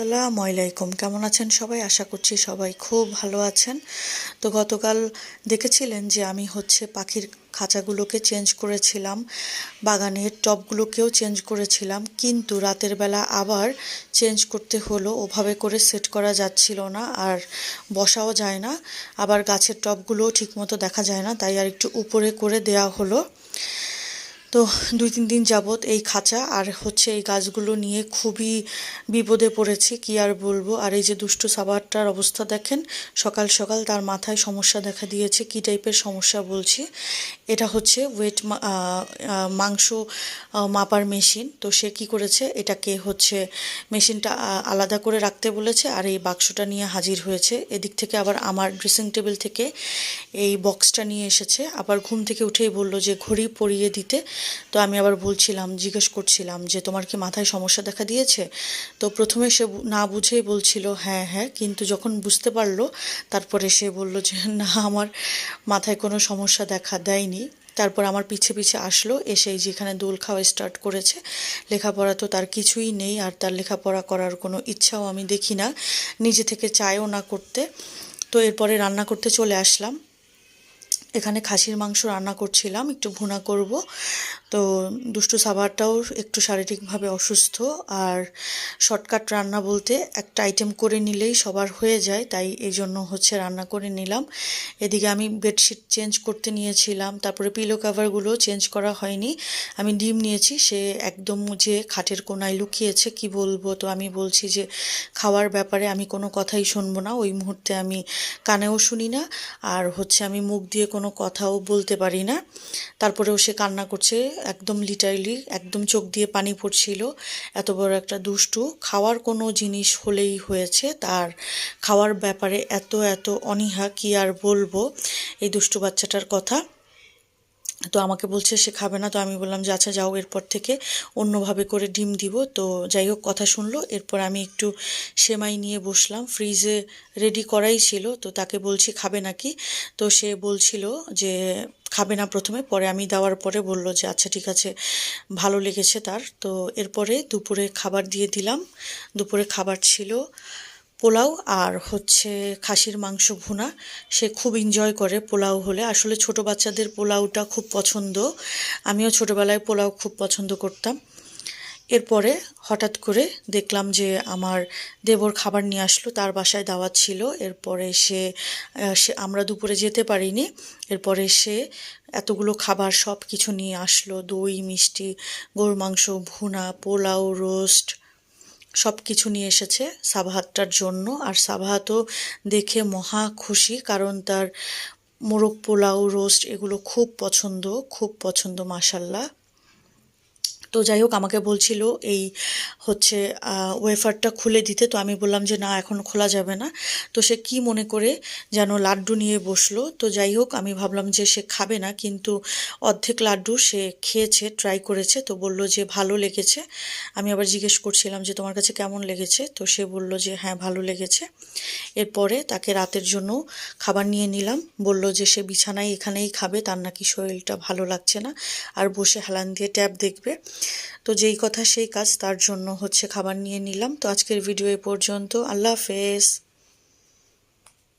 আসসালামু আলাইকুম। কেমন আছেন সবাই? আশা করছি সবাই খুব ভালো আছেন। তো গতকাল দেখেছিলেন যে আমি হচ্ছে পাখির খাঁচাগুলোকে চেঞ্জ করেছিলাম, বাগানের টবগুলোকেও চেঞ্জ করেছিলাম, কিন্তু রাতের বেলা আবার চেঞ্জ করতে হলো, ওভাবে করে সেট করা যাচ্ছিল না আর বসাও যায় না। আবার গাছের টবগুলোও ঠিকমতো দেখা যায় না, তাই আর একটু উপরে করে দেয়া হলো। তো দুই তিন দিন যাবৎ এই খাঁচা আর হচ্ছে এই গাছগুলো নিয়ে খুবই বিপদে পড়েছি, কি আর বলব। আর এই যে দুষ্টু সাবারটার অবস্থা দেখেন, সকাল সকাল তার মাথায় সমস্যা দেখা দিয়েছে। কি টাইপের সমস্যা বলছি? এটা হচ্ছে ওয়েট মাংস মাপার মেশিন। তো সে কি করেছে? এটাকে হচ্ছে মেশিনটা আলাদা করে রাখতে বলেছে আর এই বাক্সটা নিয়ে হাজির হয়েছে। এদিক থেকে আবার আমার ড্রেসিং টেবিল থেকে এই বক্সটা নিয়ে এসেছে। আবার ঘুম থেকে উঠেই বলল যে, ঘড়ি পরিয়ে দিতে। তো আমি আবার বলছিলাম, জিজ্ঞেস করছিলাম যে, তোমার কি মাথায় সমস্যা দেখা দিয়েছে? তো প্রথমে সে না বুঝেই বলছিল হ্যাঁ হ্যাঁ। কিন্তু যখন বুঝতে পারল, তারপরে সে বলল যে, না, আমার মাথায় কোনো সমস্যা দেখা দেয়নি। তারপর আমার পিছে পিছে আসলো এসেই যেখানে দোল খাওয়া স্টার্ট করেছে, লেখাপড়া তো তার কিছুই নেই, আর তার লেখাপড়া করার কোনো ইচ্ছাও আমি দেখি না, নিজে থেকে চায়ও না করতে। তো এরপরে রান্না করতে চলে আসলাম। এখানে খাসির মাংস রান্না করছিলাম, একটু ভুনা করব। তো দুষ্টু সাবারটাও একটু শারীরিকভাবে অসুস্থ আর শর্টকাট রান্না বলতে একটা আইটেম করে নিলেই সবার হয়ে যায়, তাই এই জন্য হচ্ছে রান্না করে নিলাম। এদিকে আমি বেডশিট চেঞ্জ করতে নিয়েছিলাম, তারপরে পিলো কাভারগুলো চেঞ্জ করা হয়নি। আমি ডিম নিয়েছি, সে একদম যে খাটের কোনায় লুকিয়েছে, কি বলব? তো আমি বলছি যে খাওয়ার ব্যাপারে আমি কোনো কথাই শুনব না, ওই মুহূর্তে আমি কানেও শুনি না আর হচ্ছে আমি মুখ দিয়ে কোনো কথাও বলতে পারি না। তারপরেও সে কান্না করছে একদম লিটারলি একদম চোখ দিয়ে পানি পড়ছিল। এত বড় একটা দুষ্টু। খাওয়ার কোনো জিনিস হলেই হয়েছে। তার খাওয়ার ব্যাপারে এত এত অনীহা, কি আর বলব? এই দুষ্টু বাচ্চাটার কথা। তো আমাকে বলছে, সে খাবে না। তো আমি বললাম, যে আচ্ছা যাও এরপর থেকে অন্যভাবে করে ডিম দিব। তো যাই হোক, কথা শুনলো। এরপর আমি একটু সেমাই নিয়ে বসলাম। ফ্রিজে রেডি করাই ছিল। তো তাকে বলছি, খাবে নাকি? তো সে বলছিল যে খাবে না প্রথমে, পরে আমি দেওয়ার পরে বলল যে আচ্ছা ঠিক আছে, ভালো লেগেছে তার। তো এরপরে দুপুরে খাবার দিয়ে দিলাম। দুপুরে খাবার ছিল পোলাও আর হচ্ছে খাসির মাংস ভুনা। সে খুব এনজয় করে পোলাও হলে। আসলে ছোট বাচ্চাদের পোলাওটা খুব পছন্দ। আমিও ছোটোবেলায় পোলাও খুব পছন্দ করতাম। এরপরে হঠাৎ করে দেখলাম যে আমার দেবর খাবার নিয়ে আসলো, তার বাসায় দাওয়াত ছিল। এরপরে সে সে, আমরা দুপুরে যেতে পারিনি। এরপরে সে এতগুলো খাবার সব কিছু নিয়ে আসলো। দই, মিষ্টি, গরুর মাংস, ভুনা, পোলাও, রোস্ট সব কিছু নিয়ে এসেছে সাবাহাতটার জন্য। আর সাবাহাতও দেখে মহা খুশি, কারণ তার মোরগ পোলাও, রোস্ট এগুলো খুব পছন্দ খুব পছন্দ মাসাল্লাহ তো যাই হোক আমাকে বলছিল এই হচ্ছে ওয়েফারটা খুলে দিতে। তো আমি বললাম যে, না, এখন খোলা যাবে না। তো সে কি মনে করে যেন লাড্ডু নিয়ে বসল। তো যাই হোক আমি ভাবলাম যে, সে খাবে না, কিন্তু অর্ধেক লাড্ডু সে খেয়েছে ট্রাই করেছে। তো বলল যে, ভালো লেগেছে। আমি আবার জিজ্ঞেস করছিলাম যে, তোমার কাছে কেমন লেগেছে? তো সে বলল যে হ্যাঁ ভালো লেগেছে। এরপরে তাকে রাতের জন্য খাবার নিয়ে নিলাম। বলল যে, সে বিছানায় এখানেই খাবে, তার নাকি শরীরটা ভালো লাগছে না। আর বসে হেলান দিয়ে ট্যাব দেখবে। তো যেই কথা সেই কাজ, তার জন্য হচ্ছে খাবার নিয়ে নিলাম। তো আজকের ভিডিও এ পর্যন্ত। আল্লাহ হাফেজ।